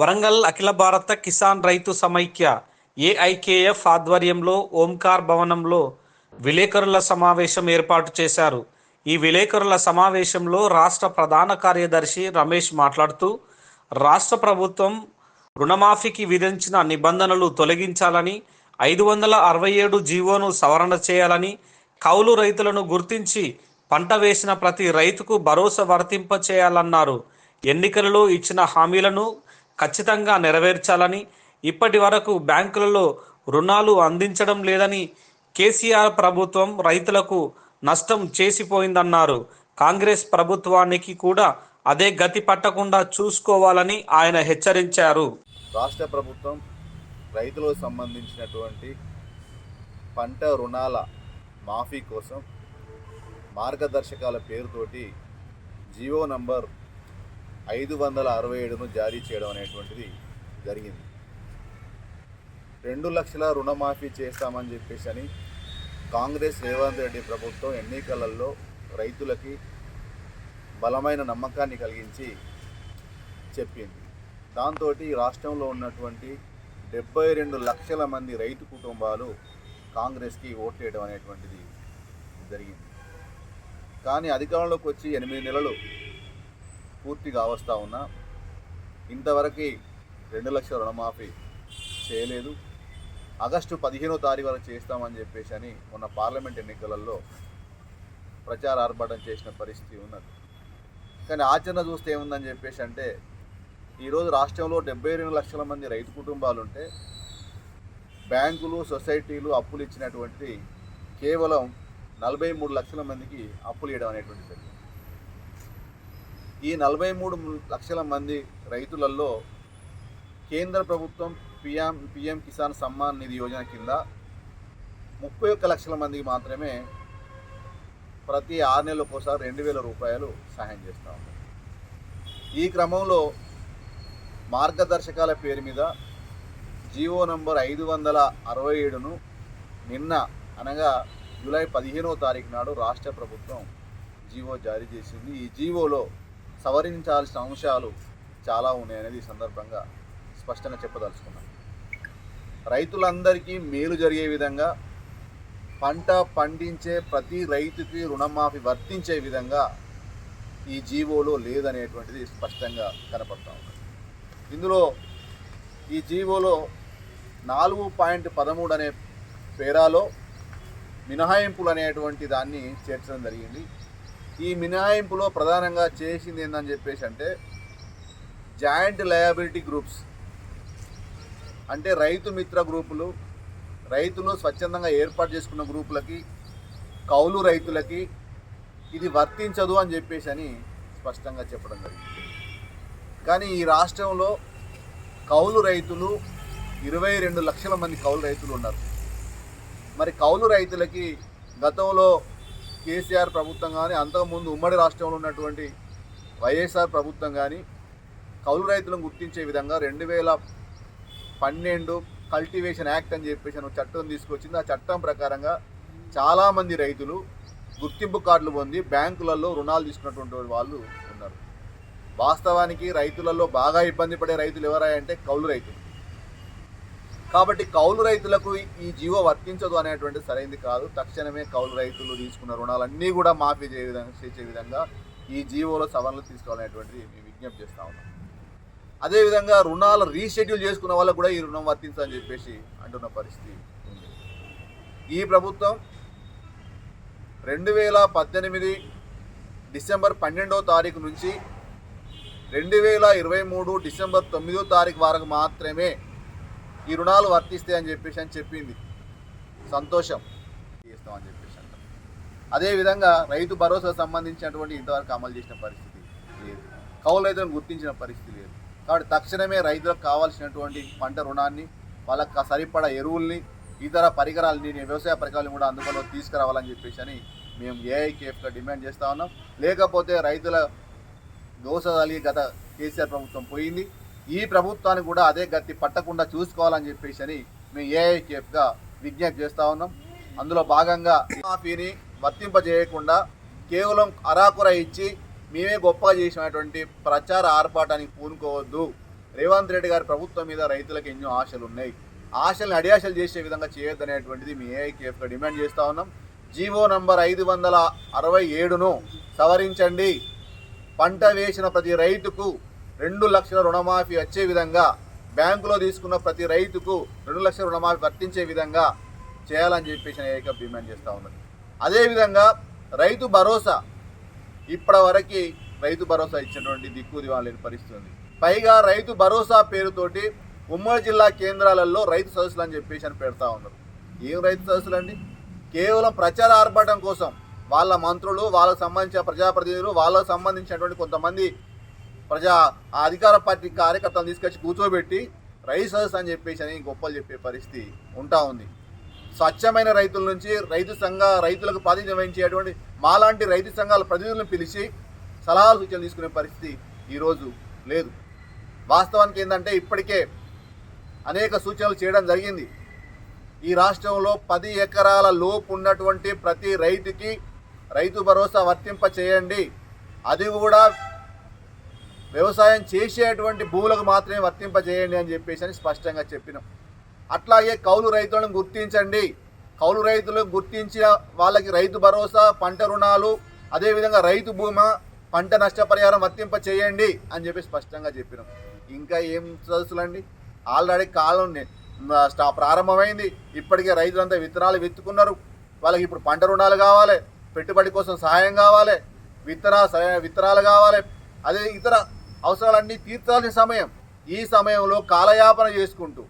వరంగల్ అఖిల భారత కిసాన్ రైతు సమైక్య ఏఐకేఎఫ్ ఆధ్వర్యంలో ఓంకార్ భవనంలో విలేకరుల సమావేశం ఏర్పాటు చేశారు. ఈ విలేకరుల సమావేశంలో రాష్ట్ర ప్రధాన కార్యదర్శి రమేష్ మాట్లాడుతూ రాష్ట్ర ప్రభుత్వం రుణమాఫీకి విధించిన నిబంధనలు తొలగించాలని ఐదు వందల అరవై ఏడు జీవోను సవరణ చేయాలని కౌలు రైతులను గుర్తించి పంట వేసిన ప్రతి రైతుకు భరోసా వర్తింప చేయాలన్నారు ఎన్నికలలో ఇచ్చిన హామీలను ఖచ్చితంగా నెరవేర్చాలని ఇప్పటి వరకు బ్యాంకులలో రుణాలు అందించడం లేదని కేసీఆర్ ప్రభుత్వం రైతులకు నష్టం చేసిపోయిందన్నారు. కాంగ్రెస్ ప్రభుత్వానికి కూడా అదే గతి పట్టకుండా చూసుకోవాలని ఆయన హెచ్చరించారు. రాష్ట్ర ప్రభుత్వం రైతులకు సంబంధించినటువంటి పంట రుణాల మాఫీ కోసం మార్గదర్శకాల పేరుతోటి జియో నంబర్ ఐదు వందల అరవై ఏడును జారీ చేయడం అనేటువంటిది జరిగింది. రెండు లక్షల రుణమాఫీ చేస్తామని చెప్పేసి అని కాంగ్రెస్ రేవంత్ రెడ్డి ప్రభుత్వం ఎన్నికలలో రైతులకి బలమైన నమ్మకాన్ని కలిగించి చెప్పింది. దాంతో రాష్ట్రంలో ఉన్నటువంటి డెబ్బై రెండు లక్షల మంది రైతు కుటుంబాలు కాంగ్రెస్కి ఓట్లేయడం అనేటువంటిది జరిగింది. కానీ అధికారంలోకి వచ్చి ఎనిమిది నెలలు పూర్తిగా అవస్థా ఉన్నా ఇంతవరకు రెండు లక్షల రుణమాఫీ చేయలేదు. ఆగస్టు పదిహేనో తారీఖు వరకు చేస్తామని చెప్పేసి అని మొన్న పార్లమెంట్ ఎన్నికలలో ప్రచార ఆర్భాటం చేసిన పరిస్థితి ఉన్నది. కానీ ఆచరణ చూస్తే ఏముందని చెప్పేసి అంటే ఈరోజు రాష్ట్రంలో డెబ్బై రెండు లక్షల మంది రైతు కుటుంబాలు ఉంటే బ్యాంకులు సొసైటీలు అప్పులు ఇచ్చినటువంటి కేవలం నలభై మూడు లక్షల మందికి అప్పులు ఇవ్వడం అనేటువంటి జరిగింది. ఈ నలభై మూడు లక్షల మంది రైతులలో కేంద్ర ప్రభుత్వం పిఎం పిఎం కిసాన్ సమ్మాన్ నిధి యోజన కింద ముప్పై ఒక్క లక్షల మందికి మాత్రమే ప్రతి ఆరు నెలలకు ఒకసారి రెండు వేల రూపాయలు సహాయం చేస్తూ ఉంటాం ఈ క్రమంలో మార్గదర్శకాల పేరు మీద జీవో నంబర్ ఐదు వందల అరవై ఏడును నిన్న అనగా జూలై పదిహేనో తారీఖు నాడు రాష్ట్ర ప్రభుత్వం జీవో జారీ చేసింది. ఈ జీవోలో సవరించాల్సిన అంశాలు చాలా ఉన్నాయనేది ఈ సందర్భంగా స్పష్టంగా చెప్పదలుచుకున్నాను. రైతులందరికీ మేలు జరిగే విధంగా పంట పండించే ప్రతి రైతుకి రుణమాఫీ వర్తించే విధంగా ఈ జీవోలో లేదనేటువంటిది స్పష్టంగా కనపడతా ఉంది. ఇందులో ఈ జీవోలో నాలుగు పాయింట్ పదమూడు అనే పేరాలో మినహాయింపులు అనేటువంటి దాన్ని చేర్చడం జరిగింది. ఈ మినహాయింపులో ప్రధానంగా చేసింది ఏందని చెప్పేసి అంటే జాయింట్ లయబిలిటీ గ్రూప్స్. అంటే రైతు మిత్ర గ్రూపులు రైతులు స్వచ్ఛందంగా ఏర్పాటు చేసుకున్న గ్రూపులకి కౌలు రైతులకి ఇది వర్తించదు అని చెప్పేసి అని స్పష్టంగా చెప్పడం జరిగింది. కానీ ఈ రాష్ట్రంలో కౌలు రైతులు ఇరవై రెండు లక్షల మంది కౌలు రైతులు ఉన్నారు. మరి కౌలు రైతులకి గతంలో కేసీఆర్ ప్రభుత్వం కానీ అంతకుముందు ఉమ్మడి రాష్ట్రంలో ఉన్నటువంటి వైఎస్ఆర్ ప్రభుత్వం కానీ కౌలు రైతులను గుర్తించే విధంగా రెండు వేల పన్నెండు కల్టివేషన్ యాక్ట్ అని చెప్పేసి ఒక చట్టం తీసుకొచ్చింది. ఆ చట్టం ప్రకారంగా చాలామంది రైతులు గుర్తింపు కార్డులు పొంది బ్యాంకులలో రుణాలు తీసుకున్నటువంటి వాళ్ళు ఉన్నారు. వాస్తవానికి రైతులలో బాగా ఇబ్బంది పడే రైతులు ఎవరా అంటే కౌలు రైతులు. కాబట్టి కౌలు రైతులకు ఈ జీవో వర్తించదు అనేటువంటి సరైనది కాదు. తక్షణమే కౌలు రైతులు తీసుకున్న రుణాలన్నీ కూడా మాఫీ చేయ విధంగా చేసే విధంగా ఈ జీవోలో సవరణలు తీసుకోవాలనేటువంటిది మేము విజ్ఞప్తి చేస్తా ఉన్నాం. అదేవిధంగా రుణాలు రీషెడ్యూల్ చేసుకున్న వాళ్ళకు కూడా ఈ రుణం వర్తించని చెప్పేసి అంటున్న పరిస్థితి ఉంది. ఈ ప్రభుత్వం రెండు వేల పద్దెనిమిది డిసెంబర్ పన్నెండో తారీఖు నుంచి రెండు వేల ఇరవై మూడు డిసెంబర్ తొమ్మిదో తారీఖు వరకు మాత్రమే ఈ రుణాలు వర్తిస్తాయి అని చెప్పేసి అని చెప్పింది. సంతోషం. చేస్తామని చెప్పేసి అంట. అదేవిధంగా రైతు భరోసా సంబంధించినటువంటి ఇంతవరకు అమలు చేసిన పరిస్థితి లేదు. కౌలు రైతులను గుర్తించిన పరిస్థితి లేదు. కాబట్టి తక్షణమే రైతులకు కావాల్సినటువంటి పంట రుణాన్ని వాళ్ళకి సరిపడా ఎరువుల్ని ఇతర పరికరాలని వ్యవసాయ పరికరాలను కూడా అందుబాటులో తీసుకురావాలని చెప్పేసి అని మేము ఏఐకేఎఫ్గా డిమాండ్ చేస్తూ ఉన్నాం. లేకపోతే రైతుల దోష దోసలి గత కేసీఆర్ ప్రభుత్వం పోయింది. ఈ ప్రభుత్వాన్ని కూడా అదే గతి పట్టకుండా చూసుకోవాలని చెప్పేసి అని మేము ఏఐకేఎఫ్గా విజ్ఞప్తి చేస్తూ ఉన్నాం. అందులో భాగంగా మాఫీని వర్తింపజేయకుండా కేవలం అరాకుర ఇచ్చి మేమే గొప్పగా చేసినటువంటి ప్రచార ఆర్పాటానికి పూనుకోవద్దు. రేవంత్ రెడ్డి గారి ప్రభుత్వం మీద రైతులకు ఎన్నో ఆశలు ఉన్నాయి. ఆశల్ని అడియాశలు చేసే విధంగా చేయొద్దనేటువంటిది మీ ఏఐకేఎఫ్గా డిమాండ్ చేస్తూ ఉన్నాం. జీవో నంబర్ ఐదు వందల అరవై ఏడును సవరించండి. పంట వేసిన ప్రతి రైతుకు రెండు లక్షల రుణమాఫీ వచ్చే విధంగా బ్యాంకులో తీసుకున్న ప్రతి రైతుకు రెండు లక్షల రుణమాఫీ వర్తించే విధంగా చేయాలని చెప్పేసి ఏక డిమాండ్ చేస్తూ ఉన్నది. అదేవిధంగా రైతు భరోసా ఇప్పటివరకు రైతు భరోసా ఇచ్చినటువంటి దిక్కు దివాన్ లేని పరిస్థితి ఉంది. పైగా రైతు భరోసా పేరుతోటి ఉమ్మడి జిల్లా కేంద్రాలలో రైతు సదస్సులు అని చెప్పేసి అని పెడతా ఉన్నారు. ఏం రైతు సదస్సులు అండి? కేవలం ప్రచార ఆర్భాటం కోసం వాళ్ళ మంత్రులు వాళ్ళకు సంబంధించిన ప్రజాప్రతినిధులు వాళ్ళకు సంబంధించినటువంటి కొంతమంది ప్రజా ఆ అధికార పార్టీ కార్యకర్తలు తీసుకొచ్చి కూర్చోబెట్టి రైతు సదస్సు అని చెప్పేసి అని గొప్పలు చెప్పే పరిస్థితి ఉంటా ఉంది. స్వచ్ఛమైన రైతుల నుంచి రైతు సంఘ రైతులకు ప్రాతినిధ్యం వహించేటువంటి మాలాంటి రైతు సంఘాల ప్రతినిధులను పిలిచి సలహాలు సూచనలు తీసుకునే పరిస్థితి ఈరోజు లేదు. వాస్తవానికి ఏంటంటే ఇప్పటికే అనేక సూచనలు చేయడం జరిగింది. ఈ రాష్ట్రంలో పది ఎకరాల లోపు ఉన్నటువంటి ప్రతి రైతుకి రైతు భరోసా వర్తింప చేయండి అది కూడా వ్యవసాయం చేసేటువంటి భూములకు మాత్రమే వర్తింపజేయండి అని చెప్పేసి అని స్పష్టంగా చెప్పినాం. అట్లాగే కౌలు రైతులను గుర్తించండి. కౌలు రైతులు గుర్తించిన వాళ్ళకి రైతు భరోసా పంట రుణాలు అదేవిధంగా రైతు భూమా పంట నష్టపరిహారం వర్తింప చేయండి అని చెప్పి స్పష్టంగా చెప్పినాం. ఇంకా ఏం సదస్సులండి ఆల్రెడీ కాలం స్టా ప్రారంభమైంది. ఇప్పటికే రైతులంతా విత్తనాలు విత్తుకున్నారు. వాళ్ళకి ఇప్పుడు పంట రుణాలు కావాలి. పెట్టుబడి కోసం సహాయం కావాలి. విత్తన విత్తనాలు కావాలి. అదే ఇతర అవసరాలన్నీ తీర్చాల్సిన సమయం ఈ సమయంలో కాలయాపన చేసుకుంటూ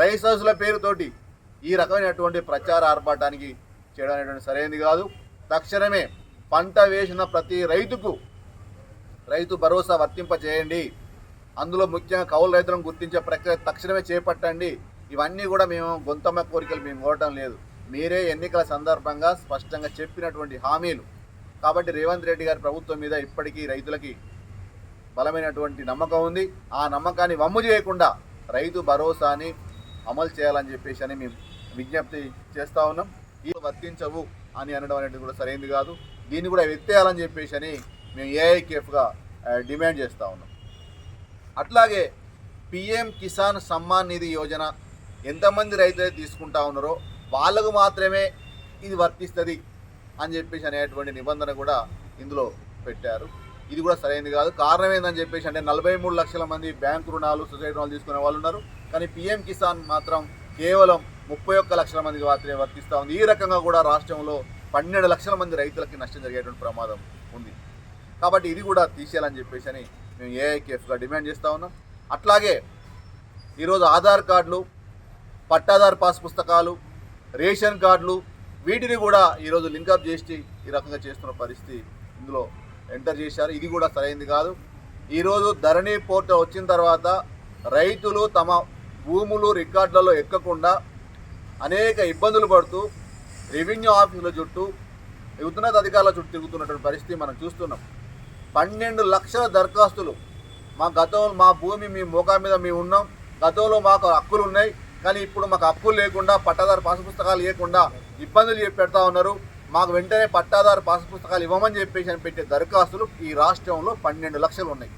రైస్ హౌస్ల పేరుతోటి ఈ రకమైనటువంటి ప్రచార ఆర్భాటానికి చేయడం అనేటువంటి సరైనది కాదు. తక్షణమే పంట వేసిన ప్రతి రైతుకు రైతు భరోసా వర్తింప చేయండి అందులో ముఖ్యంగా కౌలు రైతులను గుర్తించే ప్రక్రియ తక్షణమే చేపట్టండి. ఇవన్నీ కూడా మేము గొంతమ్మ కోరికలు మేము కోరటం లేదు. మీరే ఎన్నికల సందర్భంగా స్పష్టంగా చెప్పినటువంటి హామీలు. కాబట్టి రేవంత్ రెడ్డి గారి ప్రభుత్వం మీద ఇప్పటికీ రైతులకి బలమైనటువంటి నమ్మకం ఉంది. ఆ నమ్మకాన్ని వమ్ము చేయకుండా రైతు భరోసాని అమలు చేయాలని చెప్పేసి అని మేము విజ్ఞప్తి చేస్తూ ఉన్నాం. ఈ వర్తించవు అని అనడం అనేది కూడా సరైనది కాదు. దీన్ని కూడా ఎత్తేయాలని చెప్పేసి అని మేము ఏఐకేఎఫ్గా డిమాండ్ చేస్తూ ఉన్నాం. అట్లాగే పిఎం కిసాన్ సమ్మాన్ నిధి యోజన ఎంతమంది రైతులు తీసుకుంటా ఉన్నారో వాళ్ళకు మాత్రమే ఇది వర్తిస్తుంది అని చెప్పేసి అనేటువంటి నిబంధన కూడా ఇందులో పెట్టారు. ఇది కూడా సరైనది కాదు. కారణం ఏందని చెప్పేసి అంటే నలభై మూడు లక్షల మంది బ్యాంకు రుణాలు సొసైటీ రుణాలు తీసుకునే వాళ్ళు ఉన్నారు. కానీ పిఎం కిసాన్ మాత్రం కేవలం ముప్పై ఒక్క లక్షల మందికి మాత్రమే వర్తిస్తూ ఉంది. ఈ రకంగా కూడా రాష్ట్రంలో పన్నెండు లక్షల మంది రైతులకి నష్టం జరిగేటువంటి ప్రమాదం ఉంది. కాబట్టి ఇది కూడా తీసేయాలని చెప్పేసి అని మేము ఏఐకేఎఫ్గా డిమాండ్ చేస్తూ ఉన్నాం. అట్లాగే ఈరోజు ఆధార్ కార్డులు పట్టాదారు పాస్ పుస్తకాలు రేషన్ కార్డులు వీటిని కూడా ఈరోజు లింకప్ చేసి ఈ రకంగా చేస్తున్న పరిస్థితి ఇందులో ఎంటర్ చేశారు. ఇది కూడా సరైనది కాదు. ఈరోజు ధరణి పోర్టల్ వచ్చిన తర్వాత రైతులు తమ భూములు రికార్డులలో ఎక్కకుండా అనేక ఇబ్బందులు పడుతూ రెవెన్యూ ఆఫీసుల చుట్టూ ఉన్నత అధికారుల చుట్టూ తిరుగుతున్నటువంటి పరిస్థితి మనం చూస్తున్నాం. పన్నెండు లక్షల దరఖాస్తులు మా గతంలో మా భూమి మీ మోకా మీద మేము ఉన్నాం. గతంలో మాకు హక్కులు ఉన్నాయి. కానీ ఇప్పుడు మాకు హక్కులు లేకుండా పట్టాదారు పాస్ పుస్తకాలు లేకుండా ఇబ్బందులు చెప్పి పెడతా ఉన్నారు. మాకు వెంటనే పట్టాదారు పాస్ పుస్తకాలు ఇవ్వమని చెప్పేసి అని పెట్టే దరఖాస్తులు ఈ రాష్ట్రంలో పన్నెండు లక్షలు ఉన్నాయి.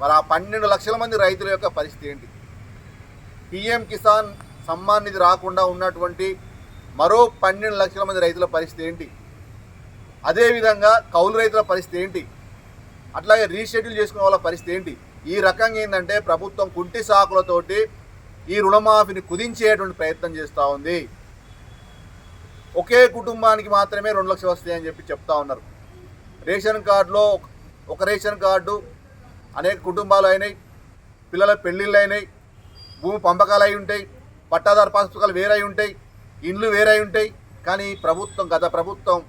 మరి ఆ పన్నెండు లక్షల మంది రైతుల యొక్క పరిస్థితి ఏంటి? పిఎం కిసాన్ సమ్మాన్ నిధి రాకుండా ఉన్నటువంటి మరో పన్నెండు లక్షల మంది రైతుల పరిస్థితి ఏంటి? అదేవిధంగా కౌలు రైతుల పరిస్థితి ఏంటి? అట్లాగే రీషెడ్యూల్ చేసుకునే వాళ్ళ పరిస్థితి ఏంటి? ఈ రకంగా ఏంటంటే ప్రభుత్వం కుంటి సాకులతోటి ఈ రుణమాఫీని కుదించేటువంటి ప్రయత్నం చేస్తూ ఉంది. ఒకే కుటుంబానికి మాత్రమే రెండు లక్షలు వస్తాయని చెప్పి చెప్తా ఉన్నారు. రేషన్ కార్డులో ఒక రేషన్ కార్డు అనేక కుటుంబాలు అయినాయి పిల్లల పెళ్ళిళ్ళు అయినాయి భూమి పంపకాలు అయి ఉంటాయి పట్టాదారు పాస్ పుస్తకాలు వేరై ఉంటాయి ఇండ్లు వేరై ఉంటాయి. కానీ ప్రభుత్వం గత ప్రభుత్వం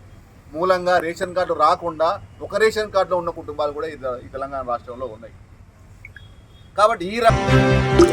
మూలంగా రేషన్ కార్డు రాకుండా ఒక రేషన్ కార్డులో ఉన్న కుటుంబాలు కూడా ఈ ఈ తెలంగాణ రాష్ట్రంలో ఉన్నాయి. కాబట్టి ఈ రకంగా